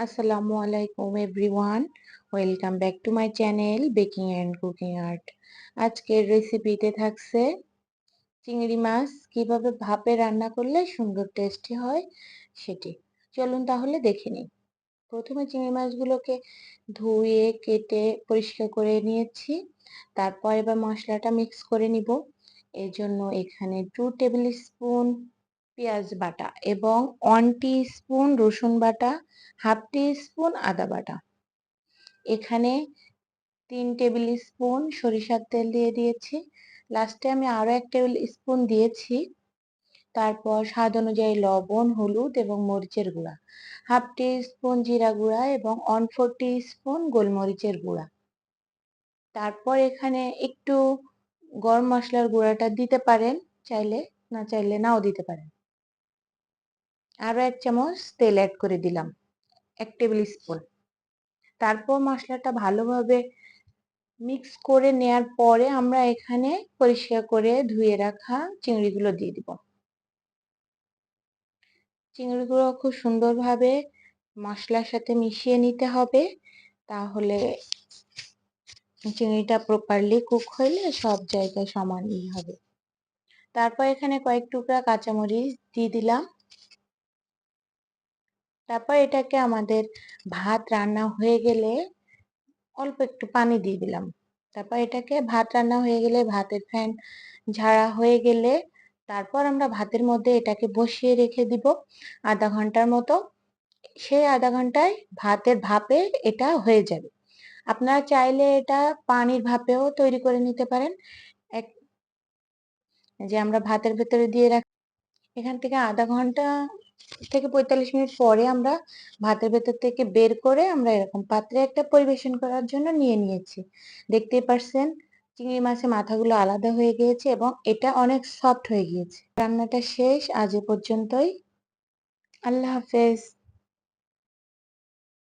আসসালামু আলাইকুম everyone welcome back to my channel baking and cooking art আজকের রেসিপিতে থাকছে চিংড়ি মাছ কীভাবে ভাপে রান্না করলে সুন্দর টেস্টি হয় সেটি। চলুন তাহলে দেখে নিই। প্রথমে চিংড়ি মাছগুলোকে ধুয়ে, কেটে, পরিষ্কার করে নিয়েছি। তারপর এবার মশলাটা মিক্স করে নিব। এর জন্য এখানে টু টেবিল স্পুন পেঁয়াজ বাটা এবং ওয়ান স্পুন রসুন বাটা হাফ স্পুন আদা বাটা। এখানে তিন টেবিল স্পুন সরিষার তেল দিয়ে দিয়েছি। লাস্টে আমি আরও এক টেবিল স্পুন দিয়েছি। তারপর স্বাদ অনুযায়ী লবণ, হলুদ এবং মরিচের গুঁড়া। হাফ টি স্পুন জিরা গুঁড়া এবং ওয়ান ফোর স্পুন গোলমরিচের গুঁড়া। তারপর এখানে একটু গরম মশলার গুঁড়াটা দিতে পারেন, চাইলে না চাইলে নাও দিতে পারেন। আরও এক চামচ তেল অ্যাড করে দিলাম, এক টেবিল স্পুন তারপর মশলাটা ভালোভাবে মিক্স করে নেয়ার পরে আমরা এখানে পরিষ্কার করে ধুয়ে রাখা চিংড়িগুলো দিয়ে দিব। চিংড়িগুলো খুব সুন্দরভাবে মশলার সাথে মিশিয়ে নিতে হবে, তাহলে চিংড়িটা প্রপারলি কুক হইলে সব জায়গায় সমানই হবে। তারপর এখানে কয়েক টুকরা কাঁচামরিচ দিয়ে দিলাম। তারপর এটাকে আমাদের ভাত রান্না হয়ে গেলে অল্প একটু পানি দিয়ে দিলাম। তারপর এটাকে ভাত রান্না হয়ে গেলে ভাতের ফ্যান ঝাড়া হয়ে গেলে তারপর আমরা ভাতের মধ্যে এটাকে বসিয়ে রেখে দিব আধা ঘণ্টার মতো। সেই আধা ঘন্টায় ভাতের ভাপে এটা হয়ে যাবে। আপনারা চাইলে এটা পানির ভাপেও তৈরি করে নিতে পারেন। এক যে আমরা ভাতের ভেতরে দিয়ে রাখি এখান থেকে আধা ঘণ্টা থেকে পঁয়তাল্লিশ মিনিট পরে আমরা ভাতের ভেতর থেকে বের করে আমরা এরকম পাত্রে একটা পরিবেশন করার জন্য নিয়ে নিয়েছি। দেখতেই পারছেন, চিংড়ি মাছের মাথাগুলো আলাদা হয়ে গিয়েছে এবং এটা অনেক সফট হয়ে গিয়েছে। রান্নাটা শেষ, আজ পর্যন্তই। আল্লাহ হাফেজ।